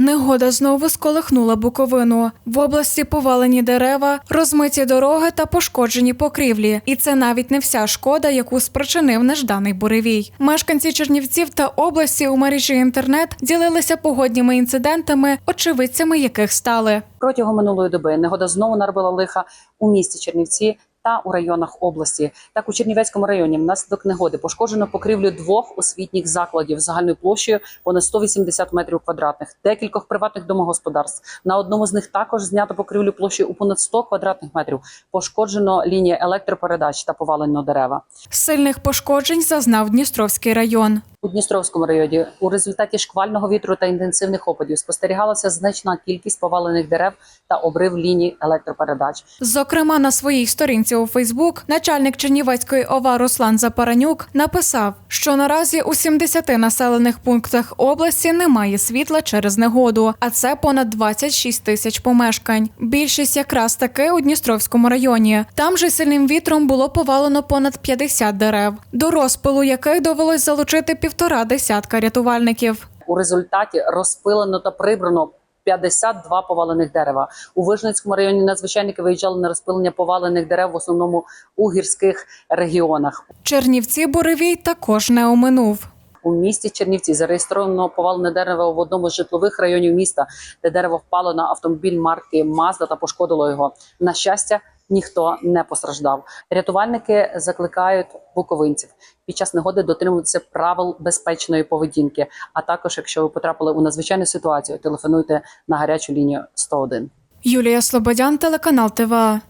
Негода знову сколихнула Буковину. В області повалені дерева, розмиті дороги та пошкоджені покрівлі. І це навіть не вся шкода, яку спричинив нежданий буревій. Мешканці Чернівців та області у мережі інтернет ділилися погодніми інцидентами, очевидцями яких стали. Протягом минулої доби негода знову наробила лиха у місті Чернівці та у районах області. Так у Чернівецькому районі внаслідок негоди пошкоджено покрівлю двох освітніх закладів загальною площею понад 180 метрів квадратних, декількох приватних домогосподарств. На одному з них також знято покрівлю площею у понад 100 квадратних метрів. Пошкоджено лінія електропередач та повалено дерева. Сильних пошкоджень зазнав Дністровський район. У Дністровському районі у результаті шквального вітру та інтенсивних опадів спостерігалася значна кількість повалених дерев та обрив ліній електропередач. Зокрема, на своїй сторінці у Фейсбук начальник Чернівецької ОВА Руслан Запаранюк написав, що наразі у 70 населених пунктах області немає світла через негоду, а це понад 26 тисяч помешкань. Більшість якраз таки у Дністровському районі. Там же сильним вітром було повалено понад 50 дерев, до розпилу яких довелось залучити півтора десятка рятувальників. У результаті розпилено та прибрано 52 повалених дерева. У Вижницькому районі надзвичайники виїжджали на розпилення повалених дерев в основному у гірських регіонах. Чернівці буревій також не оминув. У місті Чернівці зареєстровано повалене дерево в одному з житлових районів міста, де дерево впало на автомобіль марки Мазда та пошкодило його. На щастя, ніхто не постраждав. Рятувальники закликають буковинців під час негоди дотримуватися правил безпечної поведінки. А також, якщо ви потрапили у надзвичайну ситуацію, телефонуйте на гарячу лінію 101. Юлія Слободян, телеканал ТВА.